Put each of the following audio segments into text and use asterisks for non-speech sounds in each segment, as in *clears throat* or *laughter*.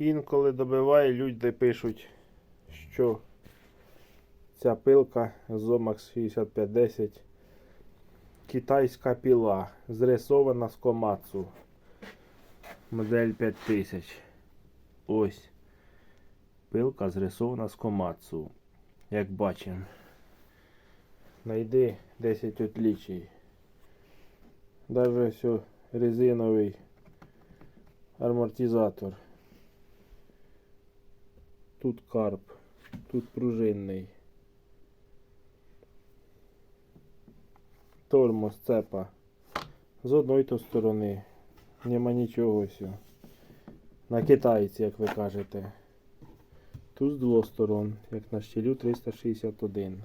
Інколи добиває, люди пишуть, що ця пилка Zomax 6510 китайська піла, зрисована з Комацу. Модель 5000. Ось. Пилка зрисована з Комацу. Як бачимо. Найди 10 отличий. Даже все резиновий амортизатор. Тут карп, тут пружинний. Тормоз, цепа. З одної то сторони. Нема нічого все. На китайці, як ви кажете. Тут з двох сторон, як на щелю 361.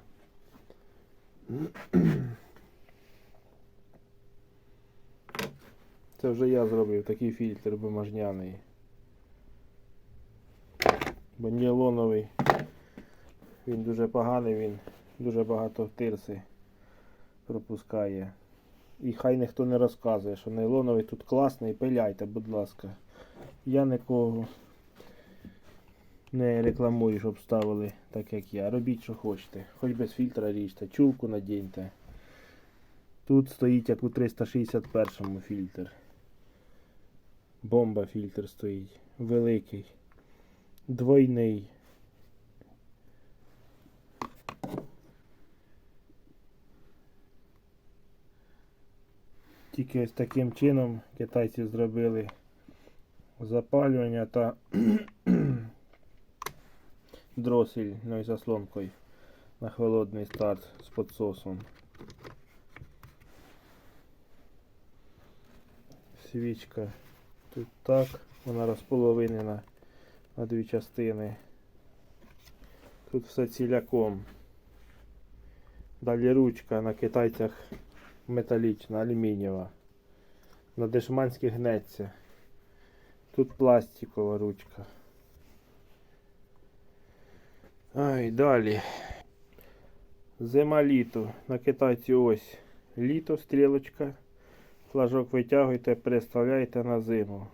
Це вже я зробив такий фільтр бумажняний. Бо нейлоновий. Він дуже поганий, він дуже багато тирси пропускає. І хай ніхто не розказує, що нейлоновий тут класний, пиляйте, будь ласка. Я нікого не рекламую, щоб ставили так як я. Робіть, що хочете. Хоч без фільтра ріжте, чулку надіньте. Тут стоїть як у 361 фільтр. Бомба фільтр стоїть. Великий. Двойний. Тільки ось таким чином китайці зробили запалювання та *clears throat* дросель заслонкою на холодний старт з підсосом. Свічка тут так, вона розполовинена на дві частини. Тут все ціляком. Далі ручка на китайцях металічна, алюмінієва. На дешманських гнеться. Тут пластикова ручка. Ай, далі. Зима літо. На китайці ось літо, стрілочка. Флажок витягуєте, переставляєте на зиму.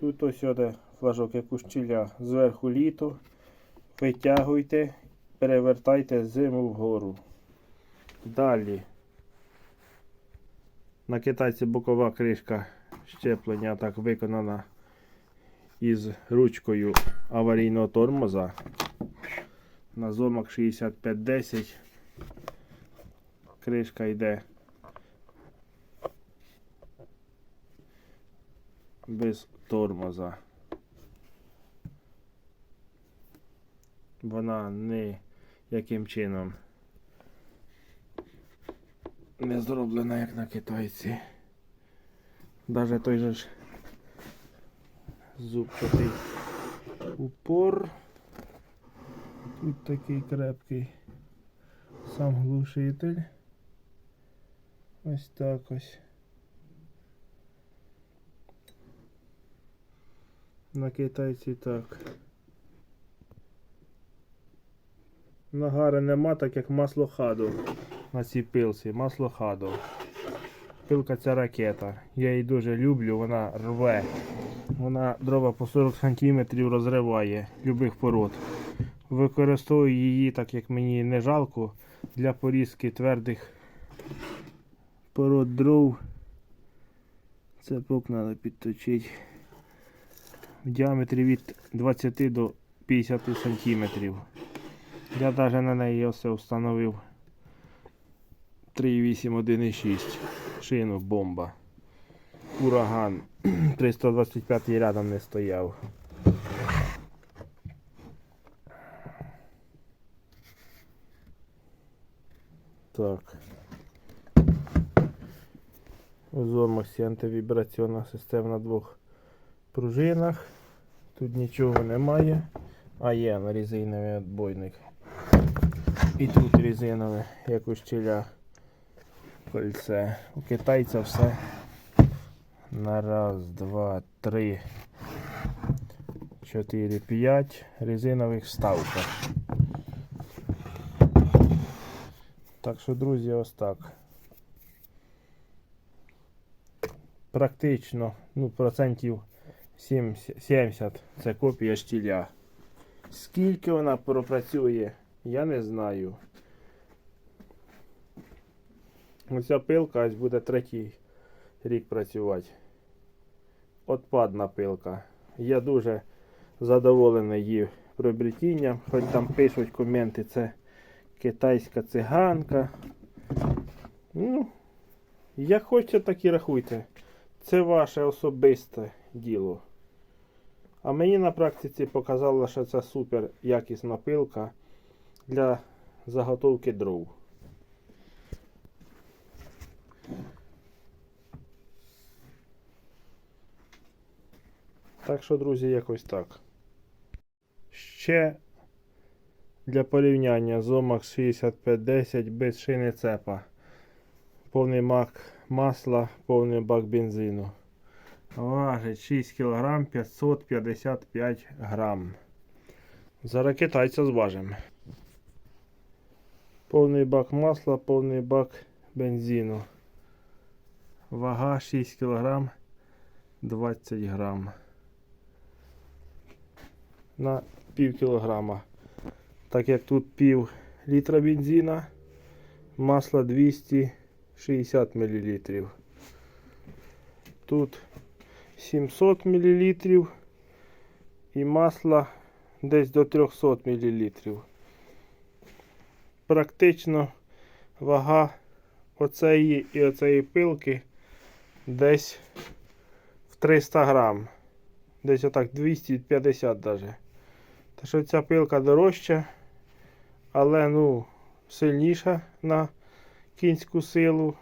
Тут ось оде флажок як у щіля. Зверху літо. Витягуйте, перевертайте зиму вгору. Далі. На китайці бокова кришка щеплення так виконана із ручкою аварійного тормоза. На зомак 6510 кришка йде без тормоза. Вона не яким чином не зроблена як на китайці. Даже той же ж зубчатий упор. Тут такий крепкий сам глушитель. Ось так ось. На китайці так. Нагари нема, так як масло хаду на цій пилці. Масло хаду. Пилка ця ракета. Я її дуже люблю, вона рве. Вона дрова по 40 см розриває любих пород. Використовую її, так як мені не жалко, для порізки твердих пород дров. Цепок треба підточити. В діаметрі від 20 до 50 см. Я навіть на неї ось встановив 3,8 1,6 шину бомба. Ураган *clears throat* 325 рядом не стояв. Так. У Зомаксі антивібраційна система на двох пружинах. Тут нічого немає. А є на резиновий отбойник. І тут резинове, як у щеля кольце. У китайця все на раз, два, три, чотири, п'ять резинових вставках. Так що, друзі, ось так. Практично, ну, процентів Сім- 70. Це копія штіля. Скільки вона пропрацює, я не знаю. Оця пилка ось буде третій рік працювати. Отпадна пилка. Я дуже задоволений її приобретінням. Хоч там пишуть коменти, це китайська циганка. Ну, як хочете, так і рахуйте. Це ваше особисте діло. А мені на практиці показало, що це супер якісна пилка для заготовки дров. Так що, друзі, якось так. Ще для порівняння Zomax 6510 без шини цепа. Повний мак масла, повний бак бензину. Важить 6 кг 555 грам. Зараз китайця зважимо. Повний бак масла, повний бак бензину. Вага 6 кг 20 грам. На пів кілограма. Так як тут пів літра бензина, масло 260 мл. Тут 700 мл і масло десь до 300 мл. Практично вага оцеї і оцеї пилки десь в 300 грам. Десь отак 250 даже. Та що ця пилка дорожча, але ну сильніша на кінську силу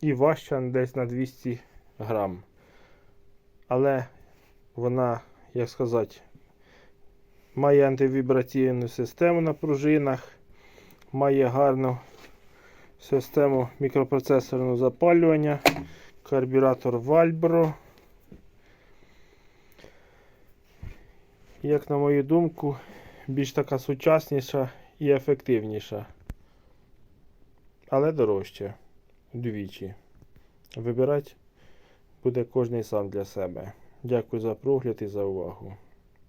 і важча десь на 200 грам. Але вона, як сказати, має антивібраційну систему на пружинах, має гарну систему мікропроцесорного запалювання, карбюратор Valbro. Як на мою думку, більш така сучасніша і ефективніша. Але дорожче вдвічі. Вибирати буде кожний сам для себе. Дякую за прогляд і за увагу.